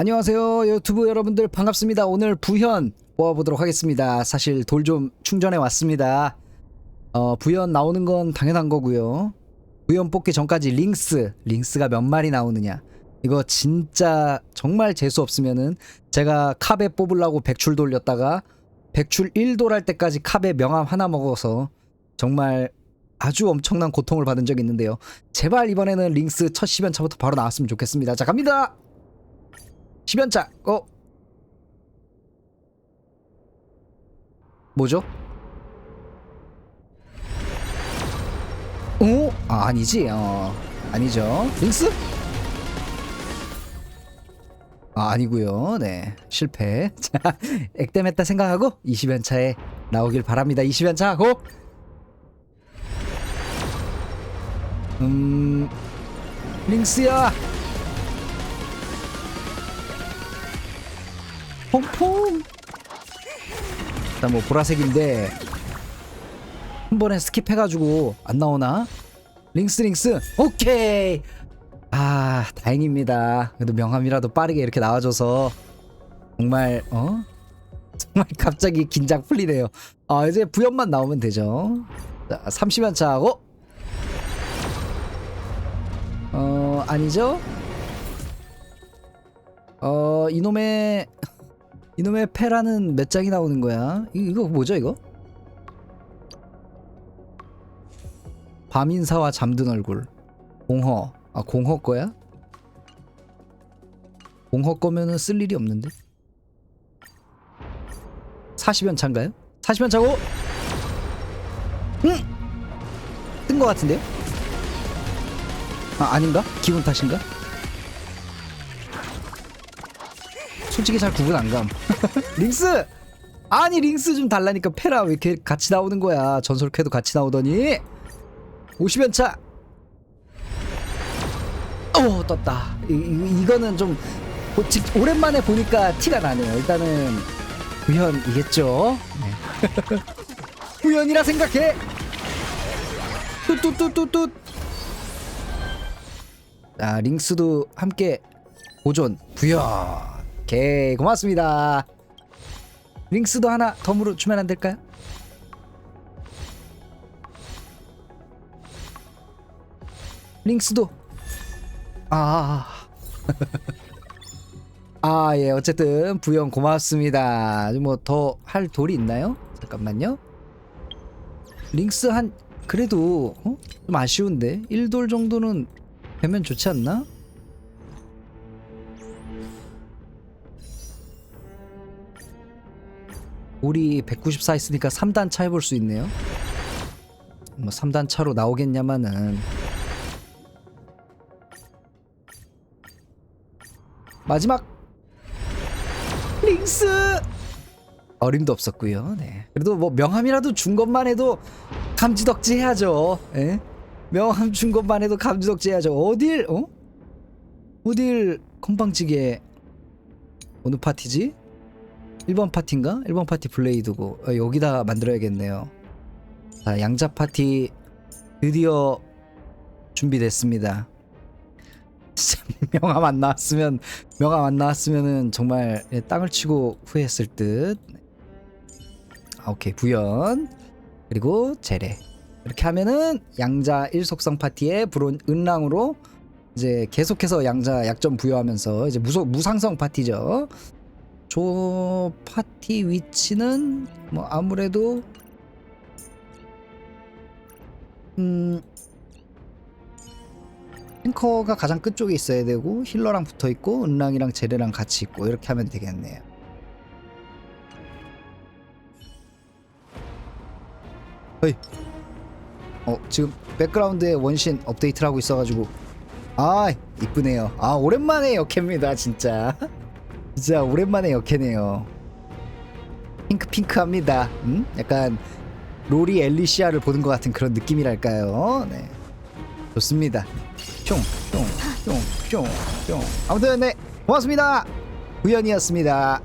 안녕하세요 유튜브 여러분들 반갑습니다. 오늘 부현 뽑아보도록 하겠습니다. 사실 돌 좀 충전해 왔습니다. 어 부현 나오는 건 당연한 거고요. 부현 뽑기 전까지 링스 링스가 몇 마리 나오느냐. 이거 진짜 정말 재수 없으면은 제가 카베 뽑으려고 백출 돌렸다가 백출 1돌 할 때까지 카베 명함 하나 먹어서 정말 아주 엄청난 고통을 받은 적이 있는데요. 제발 이번에는 링스 첫 10연차부터 바로 나왔으면 좋겠습니다. 자 갑니다 10연차. 어? 뭐죠? 오? 아, 아니지. 어 아니죠. 링스? 아 아니고요. 네. 실패. 자 액땜했다 생각하고 20연차에 나오길 바랍니다. 20연차 고. 음 링스야 퐁퐁. 일단 뭐 보라색인데 한 번에 스킵해가지고 안 나오나? 링스 링스. 오케이. 아 다행입니다. 그래도 명함이라도 빠르게 이렇게 나와줘서 정말 어? 정말 갑자기 긴장 풀리네요. 아 이제 부연만 나오면 되죠. 자 30연차 하고. 어 아니죠? 어 이놈의 이놈의 패라는 몇 장이 나오는 거야? 이- 이거 뭐죠 이거? 밤인사와 잠든 얼굴 공허 아 공허 거야? 공허 거면은 쓸 일이 없는데 40연 차인가요? 40연 차고 응! 뜬 거 같은데요? 아 아닌가? 기분 탓인가? 솔직히 잘 구분 안 감. 링스! 아니 링스 좀 달라니까 페라 왜 이렇게 같이 나오는 거야? 전설 캐도 같이 나오더니 50연차. 어 떴다. 이, 이, 이 거는 좀 오- 직- 오랜만에 보니까 티가 나네요. 일단은 우연이겠죠. 네. 우연이라 생각해. 뚜뚜뚜뚜뚜. 아 링스도 함께 보존 부연. 오케이 고맙습니다. 링스도 하나 덤으로 주면 안 될까요? 링스도 아. 아, 예. 어쨌든 부연 고맙습니다. 뭐 더 할 돌이 있나요? 잠깐만요. 링스 한 그래도 어? 좀 아쉬운데 1돌 정도는 되면 좋지 않나? 우리 194 있으니까 3단 차 해볼 수 있네요. 뭐 3단 차로 나오겠냐마는 마지막 링스 어림도 없었고요. 네. 그래도 뭐 명함이라도 준 것만 해도 감지덕지 해야죠. 예? 명함 준 것만 해도 감지덕지 해야죠. 어딜 어? 어딜 건방지게 어느 파티지? 1번 파티인가? 1번 파티 블레이드고 어, 여기다 만들어야겠네요. 자, 양자 파티 드디어 준비됐습니다. 명함 안 나왔으면 명함 안 나왔으면은 정말 예, 땅을 치고 후회했을 듯. 아, 오케이 부연 그리고 재래 이렇게 하면은 양자 일속성 파티의 불온 은랑으로 이제 계속해서 양자 약점 부여하면서 이제 무소, 무상성 파티죠. 저 파티 위치는 뭐 아무래도 음 탱커가 가장 끝쪽에 있어야 되고 힐러랑 붙어 있고 은랑이랑 제레랑 같이 있고 이렇게 하면 되겠네요. 어이. 어 지금 백그라운드에 원신 업데이트를 하고 있어가지고 아 이쁘네요. 아 오랜만에 역해입니다 진짜. 진짜 오랜만에 역해네요. 핑크핑크합니다. 음? 약간 로리 엘리시아를 보는 것 같은 그런 느낌이랄까요. 네. 좋습니다. 뿅, 뿅, 뿅, 뿅, 뿅. 아무튼 네 고맙습니다. 우연이었습니다.